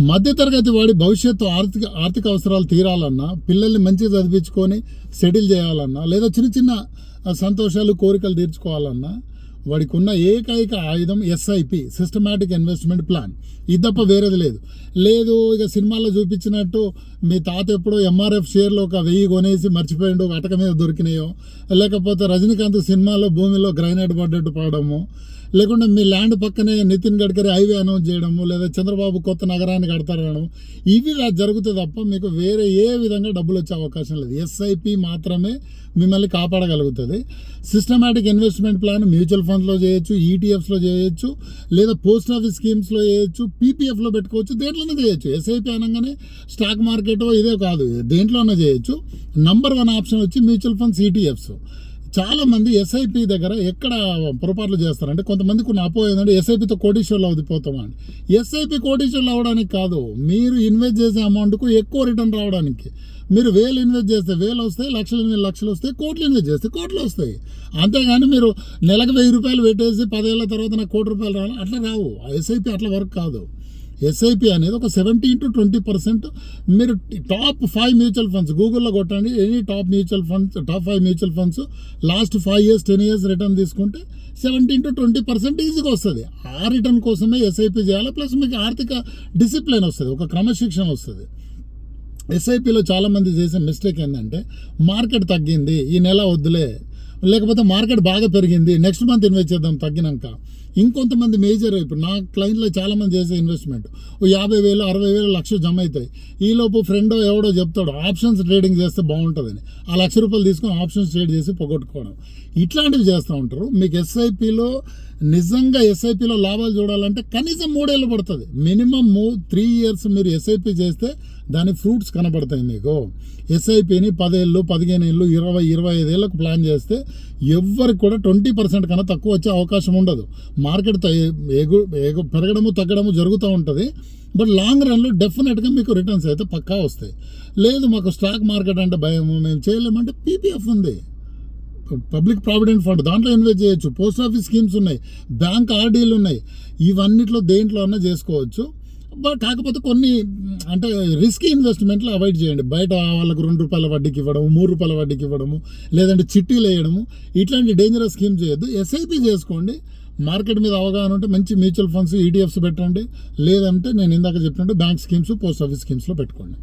మధ్యతరగతి వాడి భవిష్యత్తు ఆర్థిక ఆర్థిక అవసరాలు తీరాలన్నా పిల్లల్ని మంచిగా చదివించుకొని సెటిల్ చేయాలన్నా లేదా చిన్న చిన్న సంతోషాలు కోరికలు తీర్చుకోవాలన్నా వాడికి ఉన్న ఏకైక ఆయుధం ఎస్ఐపి సిస్టమాటిక్ ఇన్వెస్ట్మెంట్ ప్లాన్ ఇది తప్ప వేరేది లేదు. లేదు ఇక సినిమాల్లో చూపించినట్టు మీ తాత ఎప్పుడో ఎంఆర్ఎఫ్ షేర్లో ఒక వెయ్యి కొనేసి మర్చిపోయిండు అటక మీద దొరికినాయో లేకపోతే రజనీకాంత్ సినిమాలో భూమిలో గ్రైనైట్ పడ్డట్టు పడము లేకుంటే మీ ల్యాండ్ పక్కనే నితిన్ గడ్కరీ హైవే అనౌన్స్ చేయడము లేదా చంద్రబాబు కొత్త నగరాన్ని కడతారనడం ఇవి ఇలా జరుగుతుంది తప్ప మీకు వేరే ఏ విధంగా డబ్బులు వచ్చే అవకాశం లేదు. ఎస్ఐపి మాత్రమే మిమ్మల్ని కాపాడగలుగుతుంది. సిస్టమేటిక్ ఇన్వెస్ట్మెంట్ ప్లాన్ మ్యూచువల్ ఫండ్స్లో చేయొచ్చు ఈటీఎఫ్స్లో చేయొచ్చు లేదా పోస్ట్ ఆఫీస్ స్కీమ్స్లో చేయొచ్చు పీపీఎఫ్లో పెట్టుకోవచ్చు దేంట్లోనే చేయొచ్చు. ఎస్ఐపి అనగానే స్టాక్ మార్కెట్ ఇదే కాదు దేంట్లోనే చేయొచ్చు. నంబర్ వన్ ఆప్షన్ వచ్చి మ్యూచువల్ ఫండ్స్ ఈటీఎఫ్స్ చాలా మంది ఎస్ఐపి దగ్గర ఎక్కడ పొరపాట్లు చేస్తారంటే కొంతమందికి ఉన్న అపో ఏంటంటే ఎస్ఐపితో కోటీశ్వర్లు అవుతామని ఎస్ఐపి కోటీశ్వర్లు అవడానికి కాదు మీరు ఇన్వెస్ట్ చేసే అమౌంట్కు ఎక్కువ రిటర్న్ రావడానికి. మీరు వేలు ఇన్వెస్ట్ చేస్తే వేలు వస్తాయి లక్షలు ఇన్వెస్ట్ లక్షలు వస్తాయి కోట్లు ఇన్వెస్ట్ చేస్తే కోట్లు వస్తాయి. అంతేగాని మీరు నెలకు వెయ్యి రూపాయలు పెట్టేసి పదేళ్ళ తర్వాత నాకు కోటి రూపాయలు రావాలి అట్లా రావు. ఎస్ఐపి అట్లా వర్క్ కాదు. ఎస్ఐపి అనేది ఒక సెవెంటీన్ టు ట్వంటీ పర్సెంట్ మీరు టాప్ ఫైవ్ మ్యూచువల్ ఫండ్స్ గూగుల్లో కొట్టండి. Any top mutual funds top five mutual funds last five years ten years return తీసుకుంటే సెవెంటీన్ టు ట్వంటీ పర్సెంట్ ఈజీగా వస్తుంది. ఆ రిటర్న్ కోసమే ఎస్ఐపి చేయాలి. ప్లస్ మీకు ఆర్థిక డిసిప్లిన్ వస్తుంది. ఒక క్రమశిక్షణ వస్తుంది. ఎస్ఐపిలో చాలామంది చేసే మిస్టేక్ ఏంటంటే మార్కెట్ తగ్గింది ఈ నెల వద్దులే. లేకపోతే మార్కెట్ బాగా పెరిగింది నెక్స్ట్ మంత్ ఇన్వెస్ట్ చేద్దాం తగ్గినాక. ఇంకొంతమంది మేజర్ ఇప్పుడు నా క్లయింట్లో చాలామంది చేసే ఇన్వెస్ట్మెంట్ ఓ యాభై వేలు అరవై వేలు లక్ష జమ అవుతాయి. ఈలోపు ఫ్రెండో ఎవడో చెప్తాడు ఆప్షన్స్ ట్రేడింగ్ చేస్తే బాగుంటుందని. ఆ లక్ష రూపాయలు తీసుకొని ఆప్షన్స్ ట్రేడ్ చేసి పోగొట్టుకోవడం. ఇట్లాంటివి చేస్తూ ఉంటారు. మీకు ఎస్ఐపిలో నిజంగా ఎస్ఐపిలో లాభాలు చూడాలంటే కనీసం మూడేళ్ళు పడుతుంది. మినిమం త్రీ ఇయర్స్ మీరు ఎస్ఐపి చేస్తే దాని ఫ్రూట్స్ కనబడతాయి మీకు. ఎస్ఐపిని పదేళ్ళు పదిహేను ఏళ్ళు ఇరవై ఇరవై ఐదేళ్ళకు ప్లాన్ చేస్తే ఎవ్వరికి కూడా ట్వంటీ పర్సెంట్ కన్నా తక్కువ వచ్చే అవకాశం ఉండదు. మార్కెట్ ఎగు ఎగు పెరగడము తగ్గడము జరుగుతూ ఉంటుంది. బట్ లాంగ్ రన్లో డెఫినెట్గా మీకు రిటర్న్స్ అయితే పక్కా వస్తాయి. లేదు మాకు స్టాక్ మార్కెట్ అంటే భయము మేము చేయలేమంటే పీపీఎఫ్ ఉంది. పబ్లిక్ ప్రావిడెంట్ ఫండ్ దాంట్లో ఇన్వెస్ట్ చేయొచ్చు. పోస్ట్ ఆఫీస్ స్కీమ్స్ ఉన్నాయి. బ్యాంక్ ఆర్డీలు ఉన్నాయి. ఇవన్నిట్లో దేంట్లో అన్నా చేసుకోవచ్చు. బట్ కాకపోతే కొన్ని అంటే రిస్కీ ఇన్వెస్ట్మెంట్లు అవాయిడ్ చేయండి. బయట వాళ్ళకు రెండు రూపాయల వడ్డీకి ఇవ్వడము మూడు రూపాయల వడ్డీకి ఇవ్వడము లేదంటే చిట్టీలు వేయడము. ఇట్లాంటి డేంజరస్ స్కీమ్ చేయొద్దు. ఎస్ఐపి చేసుకోండి. మార్కెట్ మీద అవగాహన ఉంటే మంచి మ్యూచువల్ ఫండ్స్ ఈటీఎఫ్స్ పెట్టండి. లేదంటే నేను ఇందాక చెప్పినట్టు బ్యాంక్ స్కీమ్స్ పోస్ట్ ఆఫీస్ స్కీమ్స్లో పెట్టుకోండి.